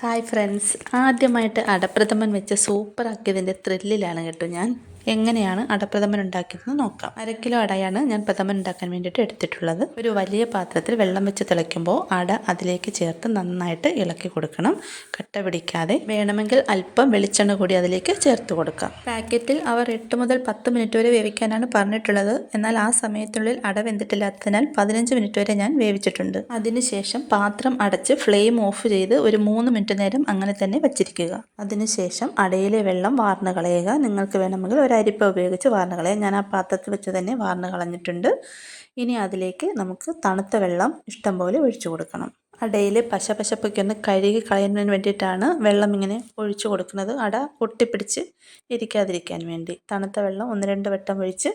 Hi friends ആദ്യമായിട്ട് അടപ്രഥമൻ വെച്ച super ആക്കിയതിന്റെ ത്രില്ലിലാണ് കേട്ടോ ഞാൻ. എങ്ങനെയാണ് അടപ്രഥമൻ ഉണ്ടാക്കിയതെന്ന് നോക്കാം. അര കിലോ അടയാണ് ഞാൻ പ്രഥമൻ ഉണ്ടാക്കാൻ വേണ്ടിയിട്ട് എടുത്തിട്ടുള്ളത്. ഒരു വലിയ പാത്രത്തിൽ വെള്ളം വെച്ച് തിളയ്ക്കുമ്പോൾ അട അതിലേക്ക് ചേർത്ത് നന്നായിട്ട് ഇളക്കി കൊടുക്കണം. കട്ട പിടിക്കാതെ. വേണമെങ്കിൽ അല്പം വെളിച്ചെണ്ണ കൂടി അതിലേക്ക് ചേർത്ത് കൊടുക്കാം. പാക്കറ്റിൽ അവർ എട്ട് മുതൽ പത്ത് മിനിറ്റ് വരെ വേവിക്കാനാണ് പറഞ്ഞിട്ടുള്ളത്. എന്നാൽ ആ സമയത്തിനുള്ളിൽ അട വെന്തിട്ടില്ലാത്തതിനാൽ പതിനഞ്ച് മിനിറ്റ് വരെ ഞാൻ വേവിച്ചിട്ടുണ്ട്. അതിനുശേഷം പാത്രം അടച്ച് ഫ്ലെയിം ഓഫ് ചെയ്ത് ഒരു മൂന്ന് മിനിറ്റ് നേരം അങ്ങനെ തന്നെ വച്ചിരിക്കുക. അതിനുശേഷം അടയിലെ വെള്ളം വാർന്നു കളയുക. നിങ്ങൾക്ക് വേണമെങ്കിൽ ഒരു അരിപ്പ ഉപയോഗിച്ച് വാർന്ന് കളയാം ഞാൻ ആ പാത്രത്തിൽ വെച്ച് തന്നെ വാർന്ന് കളഞ്ഞിട്ടുണ്ട്. ഇനി അതിലേക്ക് നമുക്ക് തണുത്ത വെള്ളം ഇഷ്ടം പോലെ ഒഴിച്ചു കൊടുക്കണം. അടയിലെ പശപശപ്പൊക്കെ ഒന്ന് കഴുകി കളയുന്നതിന് വേണ്ടിയിട്ടാണ് വെള്ളം ഇങ്ങനെ ഒഴിച്ചു കൊടുക്കുന്നത്. അട പൊട്ടിപ്പിടിച്ച് ഇരിക്കാതിരിക്കാൻ വേണ്ടി. തണുത്ത വെള്ളം ഒന്ന് രണ്ട് വട്ടം ഒഴിച്ച്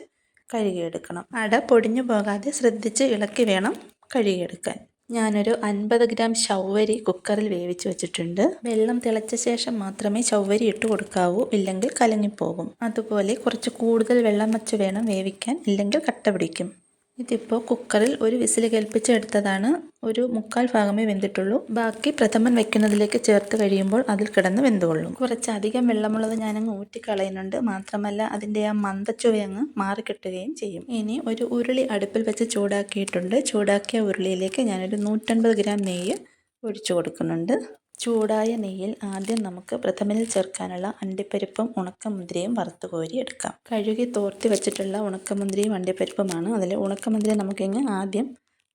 കഴുകിയെടുക്കണം. അട പൊടിഞ്ഞു പോകാതെ ശ്രദ്ധിച്ച് ഇളക്കി വേണം കഴുകിയെടുക്കാൻ. ഞാനൊരു അൻപത് ഗ്രാം ചവ്വരി കുക്കറിൽ വേവിച്ച് വെച്ചിട്ടുണ്ട്. വെള്ളം തിളച്ച ശേഷം മാത്രമേ ചവ്വരി ഇട്ട് കൊടുക്കാവൂ ഇല്ലെങ്കിൽ കലങ്ങിപ്പോകും. അതുപോലെ കുറച്ച് കൂടുതൽ വെള്ളം വച്ച് വേണം വേവിക്കാൻ ഇല്ലെങ്കിൽ കട്ട പിടിക്കും. ഇതിപ്പോൾ കുക്കറിൽ ഒരു വിസിൽ കേൾപ്പിച്ചെടുത്തതാണ്. ഒരു മുക്കാൽ ഭാഗമേ വെന്തിട്ടുള്ളൂ. ബാക്കി പ്രഥമൻ വെക്കുന്നതിലേക്ക് ചേർത്ത് കഴിയുമ്പോൾ അതിൽ കിടന്ന് വെന്തുകൊള്ളും. കുറച്ചധികം വെള്ളമുള്ളത് ഞാനങ്ങ് ഊറ്റിക്കളയുന്നുണ്ട്. മാത്രമല്ല അതിന്റെ ആ മന്ദച്ചുവ അങ്ങ് മാറിക്കിട്ടുകയും ചെയ്യും. ഇനി ഒരു ഉരുളി അടുപ്പിൽ വെച്ച് ചൂടാക്കിയിട്ടുണ്ട്. ചൂടാക്കിയ ഉരുളിയിലേക്ക് ഞാനൊരു നൂറ്റൻപത് ഗ്രാം നെയ്യ് ഒഴിച്ചു കൊടുക്കുന്നുണ്ട്. ചൂടായ നെയ്യിൽ ആദ്യം നമുക്ക് പ്രഥമനിൽ ചേർക്കാനുള്ള അണ്ടിപ്പരിപ്പും ഉണക്കമുന്തിരിയും വറുത്ത് കോരി എടുക്കാം. കഴുകി തോർത്തി വെച്ചിട്ടുള്ള ഉണക്കമുന്തിരിയും അണ്ടിപ്പരിപ്പുമാണ്. അതിൽ ഉണക്കമുന്തിരി നമുക്കിങ്ങ് ആദ്യം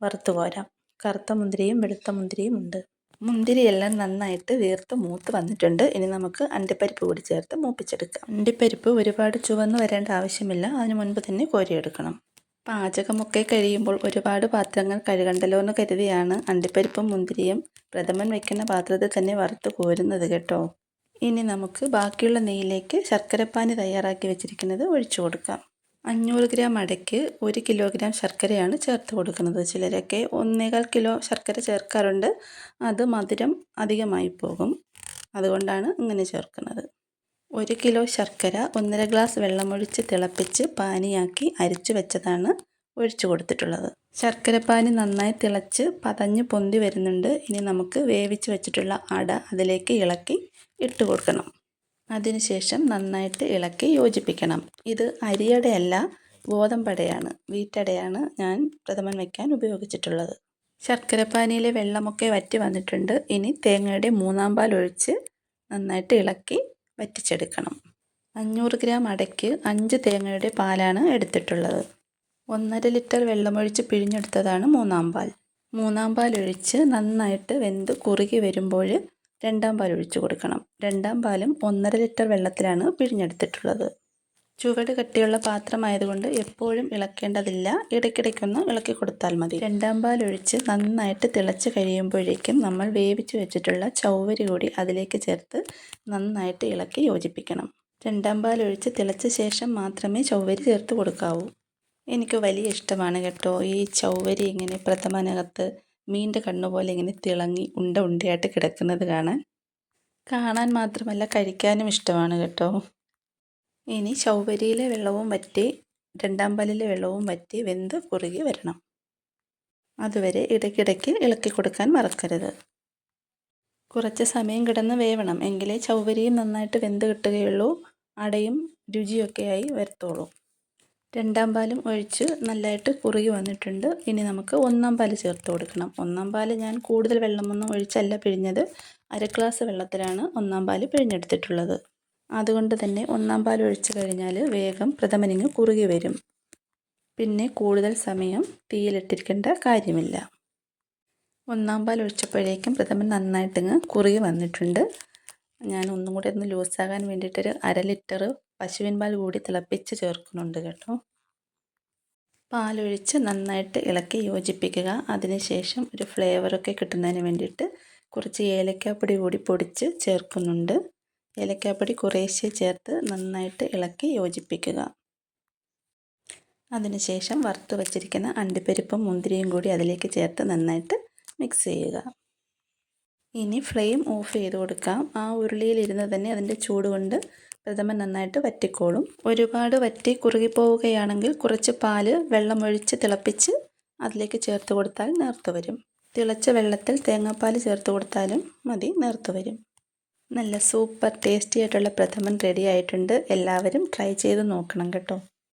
വറുത്ത് കോരാം. കറുത്ത മുന്തിരിയും വെളുത്ത മുന്തിരിയും ഉണ്ട്. മുന്തിരിയെല്ലാം നന്നായിട്ട് വീർത്ത് മൂത്ത് വന്നിട്ടുണ്ട്. ഇനി നമുക്ക് അണ്ടിപ്പരിപ്പ് കൂടി ചേർത്ത് മൂപ്പിച്ചെടുക്കാം. അണ്ടിപ്പരിപ്പ് ഒരുപാട് ചുവന്ന് വരേണ്ട ആവശ്യമില്ല. അതിന് മുൻപ് തന്നെ കോരിയെടുക്കണം. പാചകമൊക്കെ കഴിയുമ്പോൾ ഒരുപാട് പാത്രങ്ങൾ കഴുകണ്ടല്ലോ എന്ന് കരുതിയാണ് അണ്ടിപ്പരിപ്പും മുന്തിരിയും പ്രഥമൻ വയ്ക്കുന്ന പാത്രത്തിൽ തന്നെ വറുത്ത് കോരുന്നത് കേട്ടോ. ഇനി നമുക്ക് ബാക്കിയുള്ള നെയ്യിലേക്ക് ശർക്കരപ്പാനി തയ്യാറാക്കി വെച്ചിരിക്കുന്നത് ഒഴിച്ചു കൊടുക്കാം. അഞ്ഞൂറ് ഗ്രാം അടയ്ക്ക് ഒരു കിലോഗ്രാം ശർക്കരയാണ് ചേർത്ത് കൊടുക്കുന്നത്. ചിലരൊക്കെ ഒന്നേകാൽ കിലോ ശർക്കര ചേർക്കാറുണ്ട്. അത് മധുരം അധികമായി പോകും. അതുകൊണ്ടാണ് ഇങ്ങനെ ചേർക്കുന്നത്. ഒരു കിലോ ശർക്കര ഒന്നര ഗ്ലാസ് വെള്ളമൊഴിച്ച് തിളപ്പിച്ച് പാനിയാക്കി അരിച്ചു വെച്ചതാണ് ഒഴിച്ചു കൊടുത്തിട്ടുള്ളത്. ശർക്കര പാനി നന്നായി തിളച്ച് പതഞ്ഞ് പൊന്തി വരുന്നുണ്ട്. ഇനി നമുക്ക് വേവിച്ച് വെച്ചിട്ടുള്ള അട അതിലേക്ക് ഇളക്കി ഇട്ട് കൊടുക്കണം. അതിനുശേഷം നന്നായിട്ട് ഇളക്കി യോജിപ്പിക്കണം. ഇത് അരിയടയല്ല ഗോതമ്പടയാണ് വീറ്റടയാണ് ഞാൻ പ്രഥമൻ വയ്ക്കാൻ ഉപയോഗിച്ചിട്ടുള്ളത്. ശർക്കരപ്പാനിയിലെ വെള്ളമൊക്കെ വറ്റി വന്നിട്ടുണ്ട്. ഇനി തേങ്ങയുടെ മൂന്നാം പാൽ ഒഴിച്ച് നന്നായിട്ട് ഇളക്കി വറ്റിച്ചെടുക്കണം. അഞ്ഞൂറ് ഗ്രാം അടയ്ക്ക് അഞ്ച് തേങ്ങയുടെ പാലാണ് എടുത്തിട്ടുള്ളത്. ഒന്നര ലിറ്റർ വെള്ളമൊഴിച്ച് പിഴിഞ്ഞെടുത്തതാണ് മൂന്നാം പാൽ. മൂന്നാം പാൽ ഒഴിച്ച് നന്നായിട്ട് വെന്ത് കുറുകി വരുമ്പോൾ രണ്ടാം പാൽ ഒഴിച്ച് കൊടുക്കണം. രണ്ടാം പാലും ഒന്നര ലിറ്റർ വെള്ളത്തിലാണ് പിഴിഞ്ഞെടുത്തിട്ടുള്ളത്. ചുവട് കട്ടിയുള്ള പാത്രമായതുകൊണ്ട് എപ്പോഴും ഇളക്കേണ്ടതില്ല. ഇടയ്ക്കിടയ്ക്കൊന്ന് ഇളക്കി കൊടുത്താൽ മതി. രണ്ടാം പാൽ ഒഴിച്ച് നന്നായിട്ട് തിളച്ച് കഴിയുമ്പോഴേക്കും നമ്മൾ വേവിച്ച് വെച്ചിട്ടുള്ള ചൗവരി കൂടി അതിലേക്ക് ചേർത്ത് നന്നായിട്ട് ഇളക്കി യോജിപ്പിക്കണം. രണ്ടാം പാൽ ഒഴിച്ച് തിളച്ച ശേഷം മാത്രമേ ചൗവരി ചേർത്ത് കൊടുക്കാവൂ. എനിക്ക് വലിയ ഇഷ്ടമാണ് കേട്ടോ ഈ ചൗവരി ഇങ്ങനെ പ്രഥമനകത്ത് മീന്റെ കണ്ണുപോലെ ഇങ്ങനെ തിളങ്ങി ഉണ്ട ഉണ്ടയായിട്ട് കിടക്കുന്നത് കാണാൻ. കാണാൻ മാത്രമല്ല കഴിക്കാനും ഇഷ്ടമാണ് കേട്ടോ. ഇനി ചൗവരിയിലെ വെള്ളവും വറ്റി രണ്ടാം പാലിലെ വെള്ളവും വറ്റി വെന്ത് കുറുകി വരണം. അതുവരെ ഇടയ്ക്കിടയ്ക്ക് ഇളക്കി കൊടുക്കാൻ മറക്കരുത്. കുറച്ച് സമയം കിടന്ന് വേവണം. എങ്കിലേ ചൗവരിയും നന്നായിട്ട് വെന്ത് കിട്ടുകയുള്ളൂ. അടയും രുചിയൊക്കെയായി വരത്തുള്ളൂ രണ്ടാം പാലും ഒഴിച്ച് നല്ലതായിട്ട് കുറുകി വന്നിട്ടുണ്ട്. ഇനി നമുക്ക് ഒന്നാം പാൽ ചേർത്ത് കൊടുക്കണം. ഒന്നാം പാൽ ഞാൻ കൂടുതൽ വെള്ളമൊന്നും ഒഴിച്ചല്ല പിഴിഞ്ഞത്. അര ഗ്ലാസ് വെള്ളത്തിലാണ് ഒന്നാം പാൽ പിഴിഞ്ഞെടുത്തിട്ടുള്ളത്. അതുകൊണ്ട് തന്നെ ഒന്നാം പാൽ ഒഴിച്ച് കഴിഞ്ഞാൽ വേഗം പ്രഥമനിങ്ങ് കുറുകി വരും. പിന്നെ കൂടുതൽ സമയം തീയിലിട്ടിരിക്കേണ്ട കാര്യമില്ല. ഒന്നാം പാൽ ഒഴിച്ചപ്പോഴേക്കും പ്രഥമൻ നന്നായിട്ടിങ്ങ് കുറുകി വന്നിട്ടുണ്ട്. ഞാൻ ഒന്നും കൂടി ഒന്ന് ലൂസാകാൻ വേണ്ടിയിട്ടൊരു അര ലിറ്റർ പശുവിൻ പാൽ കൂടി തിളപ്പിച്ച് ചേർക്കുന്നുണ്ട് കേട്ടോ. പാലൊഴിച്ച് നന്നായിട്ട് ഇളക്കി യോജിപ്പിക്കുക. അതിനുശേഷം ഒരു ഫ്ലേവറൊക്കെ കിട്ടുന്നതിന് വേണ്ടിയിട്ട് കുറച്ച് ഏലക്കാപ്പൊടി കൂടി പൊടിച്ച് ചേർക്കുന്നുണ്ട്. ഏലക്കാപ്പൊടി കുറേശ്ശെ ചേർത്ത് നന്നായിട്ട് ഇളക്കി യോജിപ്പിക്കുക. അതിനുശേഷം വറുത്ത് വച്ചിരിക്കുന്ന അണ്ടിപ്പരിപ്പും മുന്തിരിയും കൂടി അതിലേക്ക് ചേർത്ത് നന്നായിട്ട് മിക്സ് ചെയ്യുക. ഇനി ഫ്ലെയിം ഓഫ് ചെയ്ത് കൊടുക്കാം. ആ ഉരുളിയിലിരുന്ന് തന്നെ അതിന്റെ ചൂട് കൊണ്ട് പ്രഥമൻ നന്നായിട്ട് വറ്റിക്കോളും. ഒരുപാട് വറ്റി കുറുകിപ്പോവുകയാണെങ്കിൽ കുറച്ച് പാൽ വെള്ളമൊഴിച്ച് തിളപ്പിച്ച് അതിലേക്ക് ചേർത്ത് കൊടുത്താൽ നേർത്ത് വരും. തിളച്ച വെള്ളത്തിൽ തേങ്ങാപ്പാൽ ചേർത്ത് കൊടുത്താലും മതി നേർത്ത് വരും. നല്ല സൂപ്പർ ടേസ്റ്റി ആയിട്ടുള്ള പ്രഥമൻ റെഡി ആയിട്ടുണ്ട്. എല്ലാവരും ട്രൈ ചെയ്ത് നോക്കണം കേട്ടോ.